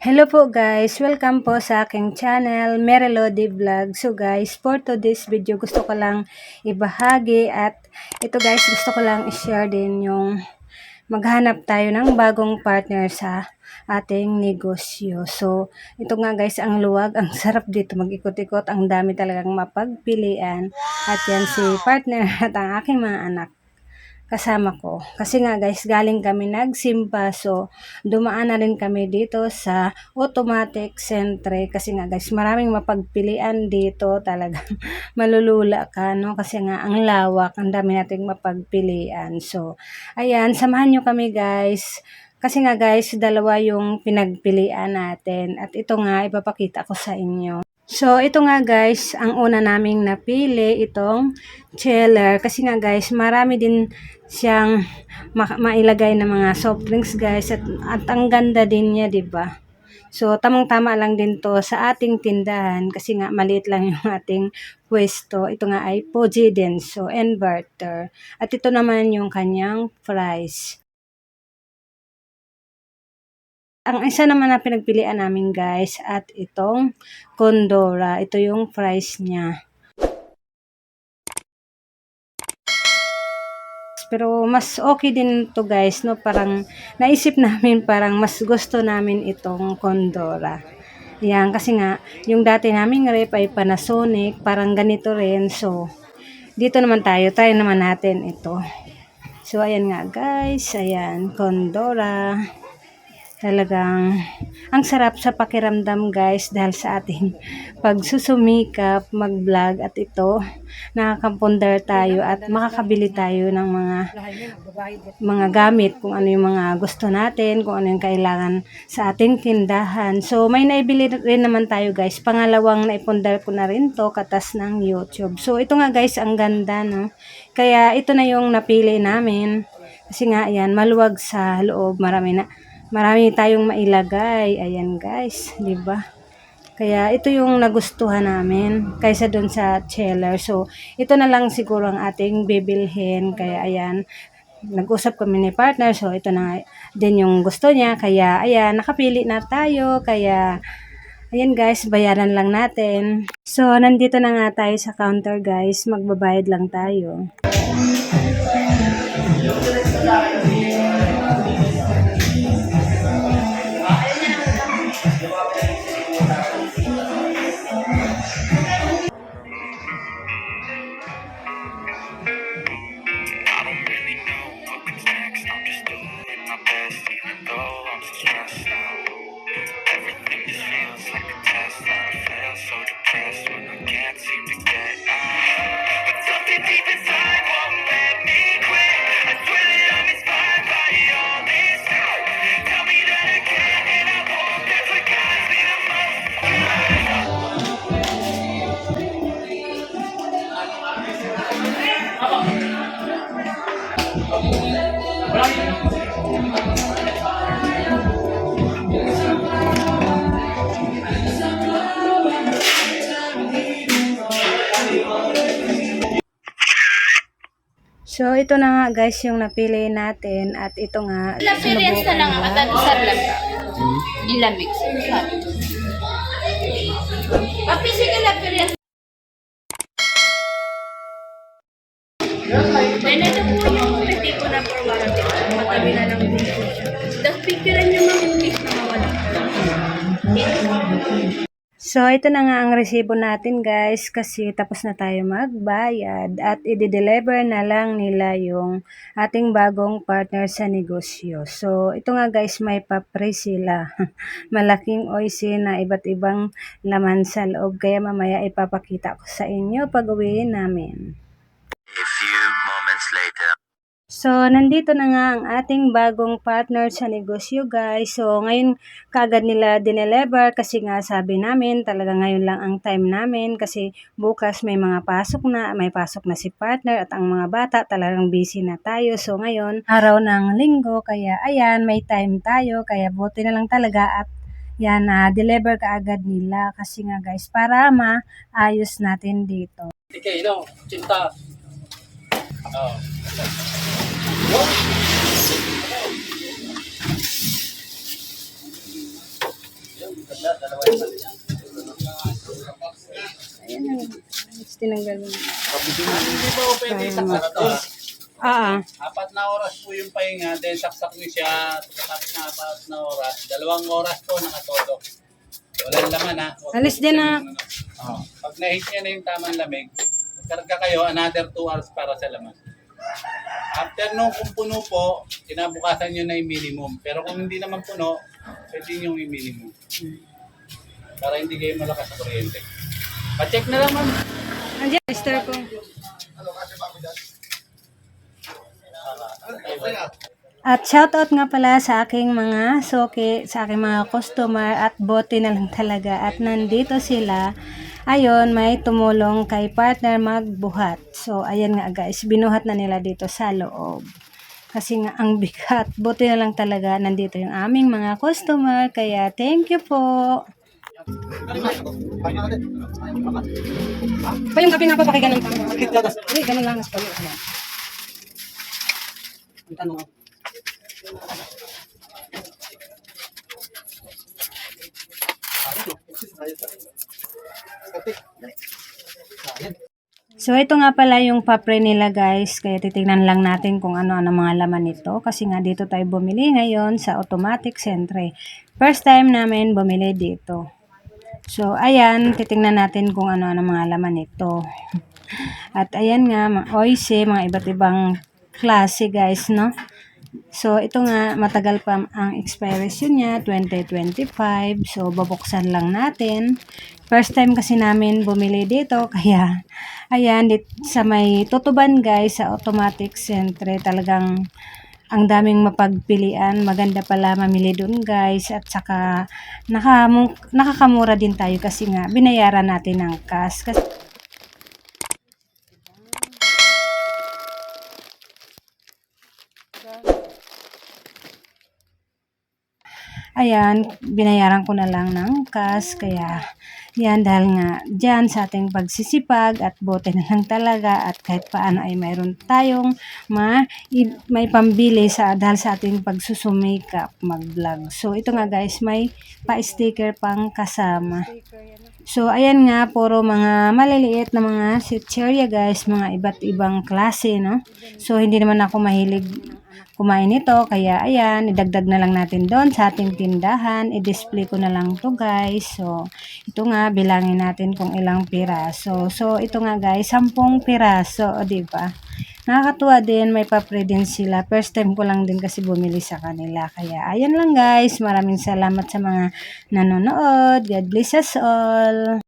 Hello po guys! Welcome po sa aking channel, Merelody Vlog. So guys, for today's video, gusto ko lang ibahagi at ito guys, gusto ko lang i-share din yung maghanap tayo ng bagong partner sa ating negosyo. So, ito nga guys, ang luwag, ang sarap dito mag-ikot-ikot, ang dami talagang mapagpilian. At yan si partner at ang aking mga anak kasama ko. Kasi nga guys, galing kami nagsimba. So, dumaan na rin kami dito sa automatic centre. Kasi nga guys, maraming mapagpilian dito. Talagang malulula ka, no? Kasi nga, ang lawak, ang dami nating mapagpilian. So, ayan, samahan nyo kami guys. Kasi nga guys, dalawa yung pinagpilian natin. At ito nga, ipapakita ko sa inyo. So, ito nga guys, ang una naming napili, itong chiller. Kasi nga guys, marami din siyang ma- mailagay na mga soft drinks guys. At, at ang ganda din niya, ba? So, tamang-tama lang din to sa ating tindahan kasi nga maliit lang yung ating pwesto. Ito nga ay Poji Denso inverter. At ito naman yung kanyang price. Ang isa naman na pinagpilian namin guys at itong Condora. Ito yung price niya. Pero mas okay din to guys, no? Parang naisip namin parang mas gusto namin itong Condora. Yan, kasi nga, yung dati naming rep ay Panasonic, parang ganito rin. So, dito naman tayo, try naman natin ito. So, ayan nga guys, ayan, Condora. Talagang ang sarap sa pakiramdam guys dahil sa ating pagsusumikap, mag-vlog at ito nakakampundar tayo at makakabili tayo ng mga mga gamit kung ano yung mga gusto natin, kung ano yung kailangan sa ating tindahan. So may naibili rin naman tayo guys. Pangalawang naipundar ko na rin to katas ng YouTube. So ito nga guys ang ganda no. Kaya ito na yung napili namin. Kasi nga yan maluwag sa loob, marami na marami tayong mailagay. Ayan guys, 'di ba? Kaya ito yung nagustuhan namin kaysa doon sa chiller. So, ito na lang siguro ang ating bibilhin. Kaya ayan, nag-usap kami ni partner. So, ito na din yung gusto niya. Kaya ayan, nakapili na tayo. Kaya ayan guys, bayaran lang natin. So, nandito na nga tayo sa counter guys. Magbabayad lang tayo. So, ito na nga guys yung napili natin. At ito nga, Experience na lang ang sa lang. Ilamig. Physical appearance. Then ito po yung hindi ko na for warranty. Matabi na ng video siya. So, ito na nga ang resibo natin guys kasi tapos na tayo magbayad at i-deliver na lang nila yung ating bagong partner sa negosyo. So, ito nga guys may papre sila. Malaking oisin na iba't ibang laman sa loob kaya mamaya ipapakita ko sa inyo pag uwiin namin. So, nandito na nga ang ating bagong partner sa negosyo, guys. So, ngayon kagad nila dinelever kasi nga sabi namin, talaga ngayon lang ang time namin kasi bukas may mga pasok na, may pasok na si partner at ang mga bata talagang busy na tayo. So, ngayon, araw ng linggo, kaya ayan, may time tayo, kaya buti na lang talaga at yan na deliver kaagad nila kasi nga guys para maayos natin dito. Ike, no, cinta. Oh. Ayan ang tinanggal mo. Hindi ba po pwede saksak to? ah? Apat na oras po yung pahinga, then saksak niyo siya, pagkatapos ng apat na oras, dalawang oras po nakatodo. Walang laman ha. Huwag Alis din na. yung ano. Oo. Pag nahit niya na yung tamang lamig, karga kayo, another 2 hours para sa laman. After nung kung puno po, kinabukasan nyo na yung minimum. Pero kung hindi naman puno, pwede nyo yung minimum. Para hindi kayo malakas sa kuryente. Pa-check na lang ma'am. Andiyan, mister ko. At shoutout nga pala sa aking mga soke, sa aking mga customer at bote na lang talaga. At nandito sila. Ayun, may tumulong kay partner magbuhat. So, ayan nga guys, binuhat na nila dito sa loob. Kasi nga ang bigat. Buti na lang talaga nandito yung aming mga customer. Kaya thank you po. Pa yung kape nga po, pakiganon pa. Hindi, ganun lang. Mas palo. So, ito nga pala yung papre nila guys. Kaya titignan lang natin kung ano-ano mga laman nito. Kasi nga dito tayo bumili ngayon sa Automatic Centre. First time namin bumili dito. So, ayan. Titignan natin kung ano-ano mga laman nito. At ayan nga, mga oise, mga iba't ibang klase guys, no? So, ito nga, matagal pa ang expiration niya, 2025. So, babuksan lang natin. First time kasi namin bumili dito, kaya, ayan, dit, sa may tutuban guys, sa automatic centre, talagang ang daming mapagpilian. Maganda pala mamili dun guys. At saka, nakakamura din tayo kasi nga, binayaran natin ng cash. Kasi, Ayan, binayaran ko na lang ng cash. Kaya, yan dahil nga dyan sa ating pagsisipag at bote na lang talaga at kahit paano ay mayroon tayong ma, may pambili sa dahil sa ating pagsusumikap mag-vlog. So, ito nga guys, may pa-sticker pang kasama. So, ayan nga, puro mga maliliit na mga sitcherya guys, mga iba't ibang klase, no? So, hindi naman ako mahilig kumain nito, kaya ayan, idagdag na lang natin doon sa ating tindahan, i-display ko na lang to guys. So, ito nga, bilangin natin kung ilang piraso. So, ito nga guys, 10 piraso, o diba? Nakakatuwa din, may papre din sila. First time ko lang din kasi bumili sa kanila. Kaya, ayan lang guys, maraming salamat sa mga nanonood. God bless us all.